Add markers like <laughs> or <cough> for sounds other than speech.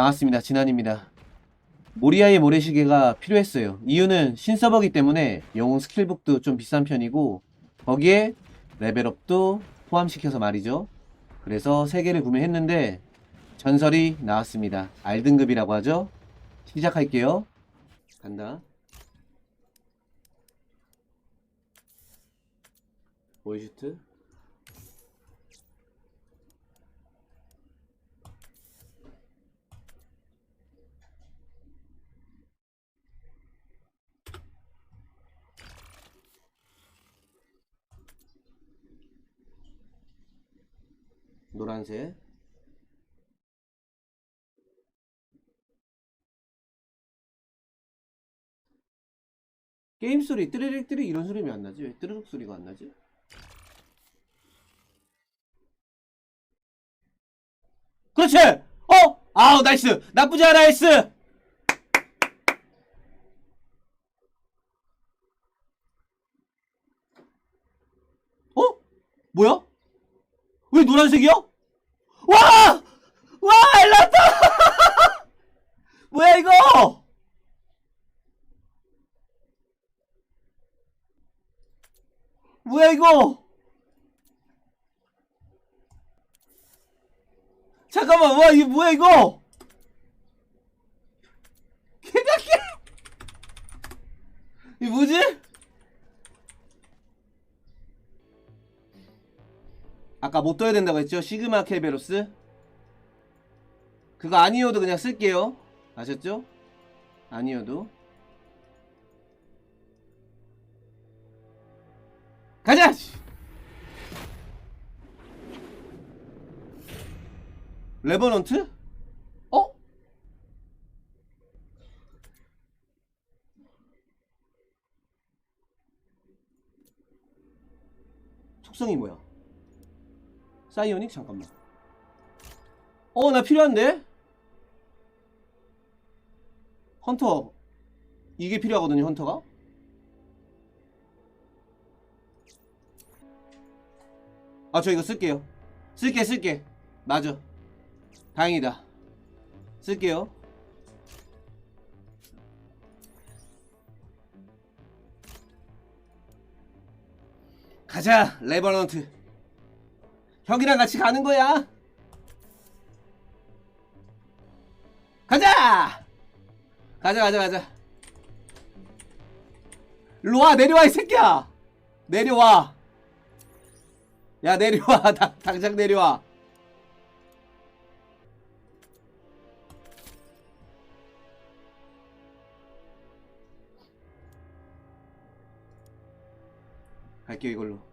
반갑습니다. 진한입니다. 모리아의 모래시계가 필요했어요. 이유는 신서버기 때문에 영웅 스킬북도 좀 비싼 편이고 거기에 레벨업도 포함시켜서 말이죠. 그래서 3개를 구매했는데 전설이 나왔습니다. R등급이라고 하죠. 시작할게요. 간다. 보이슈트 노란색 게임 소리 뜨르륵 뜨르 이런 소리면 안 나지 왜 뜨르륵 소리가 안 나지? 그렇지! 어! 아우 나이스! 나쁘지 않아 나이스! 어? 뭐야? 왜 노란색이야? 와! 와! 일났다! <laughs> 뭐야 이거! 뭐야 이거! 잠깐만 와 이거 뭐야 이거! 개각해! <laughs> 이 뭐지? 아까 못 떠야 된다고 했죠? 시그마 케베로스 그거 아니어도 그냥 쓸게요 아셨죠? 아니어도 가자! 레버넌트? 어? 속성이 뭐야? 사이오닉 잠깐만. 어, 나 필요한데? 헌터. 이게 필요하거든요, 헌터가. 아, 저 이거 쓸게요. 쓸게, 쓸게. 맞아. 다행이다. 쓸게요. 가자, 레버넌트. 형이랑 같이 가는 거야. 가자! 가자, 가자, 가자. 일로 와, 내려와, 이 새끼야! 내려와. 야, 내려와. <laughs> 당, 당장 내려와. 갈게요, 이걸로.